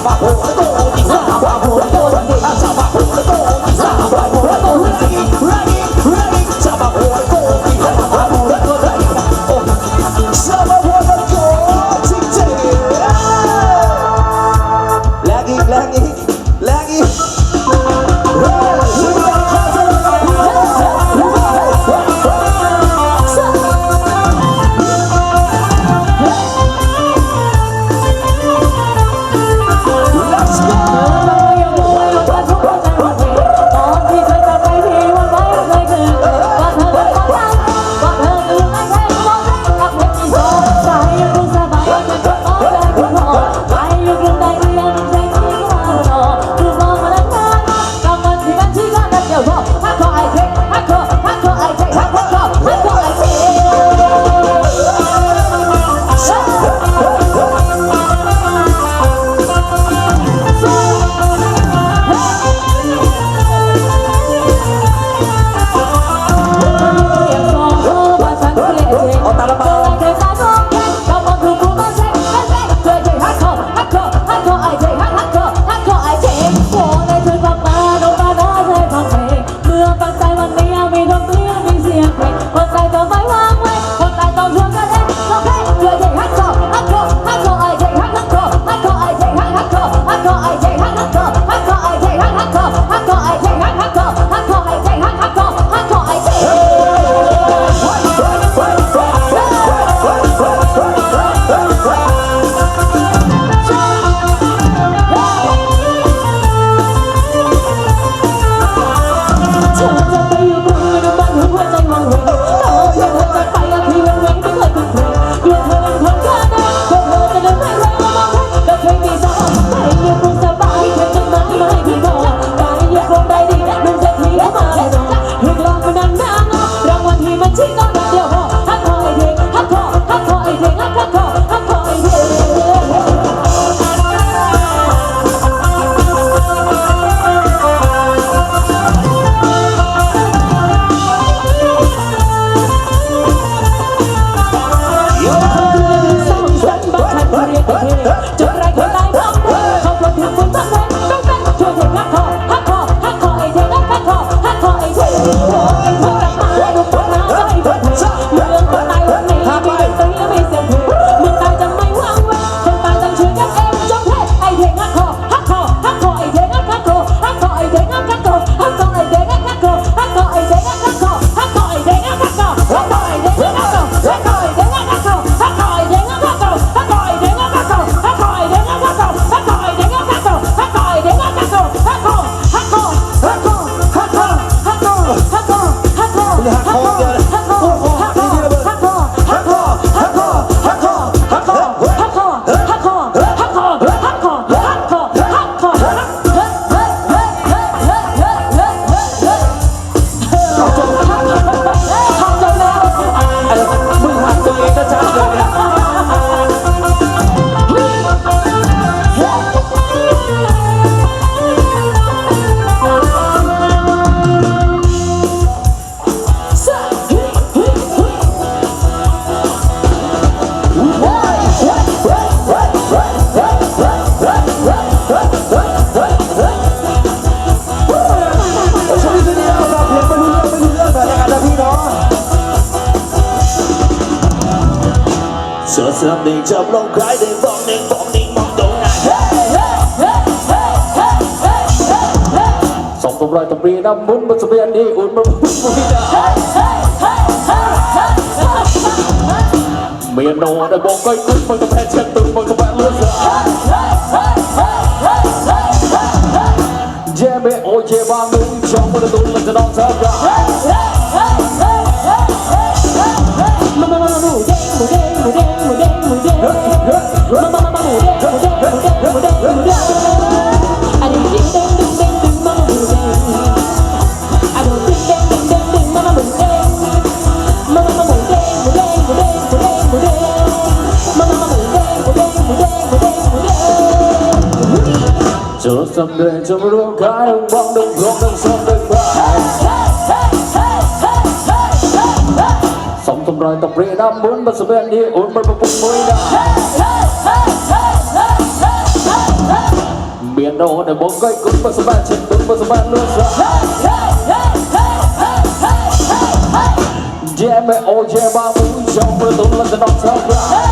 霸王 จุดไร เสือเสือหนึ่งจับลงใครหนึ่งฟองหนึ่งฟองหนึ่งมองตรงไหนสองตัวรอยตะปรีน้ำมุนมันจะเป็นดีอุ่นมันมุนมุนได้ ไมียโนได้บอกก้อยกุ้งมันก็แพ้เช็ดตึ้งมันก็แพ้เลือดเสือเย่เมโอเจ็บางมึงชองมันตุนและจะนอนเธอร้าเจอสำเร็จจะไม่รู้ใครต้องมองต้องร้องต้องซ้อมต้องบ้าต้องเចូលសម្ដែងជំរុំកាយបងដឹងព្រមដឹងសពដឹងបានសំទំរយតព្រីដល់មុនបើស្វែងនេះអូនបើប្រពន្ធមួយដល់មានដូរនៅបងកុយគុំបើស្បាឈិតបើស្បាលួសយេមអូយេបាមួយចូលមើលទៅលឹកដល់ចូល